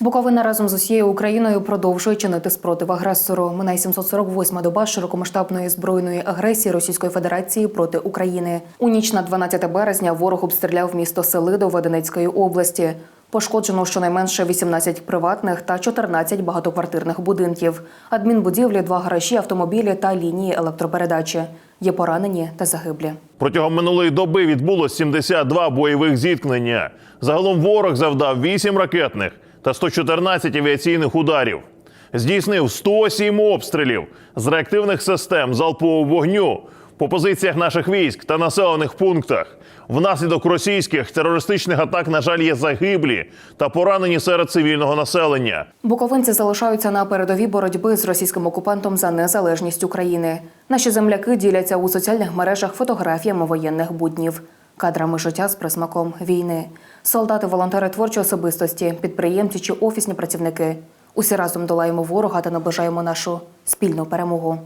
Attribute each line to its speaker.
Speaker 1: Буковина разом з усією Україною продовжує чинити спротив агресору. Минає 748-ма доба широкомасштабної збройної агресії Російської Федерації проти України. У ніч на 12 березня ворог обстріляв місто Селидове Донецької області. Пошкоджено щонайменше 18 приватних та 14 багатоквартирних будинків, адмінбудівлі, два гаражі, автомобілі та лінії електропередачі. Є поранені та загиблі.
Speaker 2: Протягом минулої доби відбулось 72 бойових зіткнення. Загалом ворог завдав 8 ракетних та 114 авіаційних ударів. Здійснив 107 обстрілів з реактивних систем залпового вогню по позиціях наших військ та населених пунктах. Внаслідок російських терористичних атак, на жаль, є загиблі та поранені серед цивільного населення.
Speaker 1: Буковинці залишаються на передовій боротьби з російським окупантом за незалежність України. Наші земляки діляться у соціальних мережах фотографіями воєнних буднів, кадрами життя з присмаком війни. Солдати, волонтери творчої особистості, підприємці чи офісні працівники. Усі разом долаємо ворога та наближаємо нашу спільну перемогу.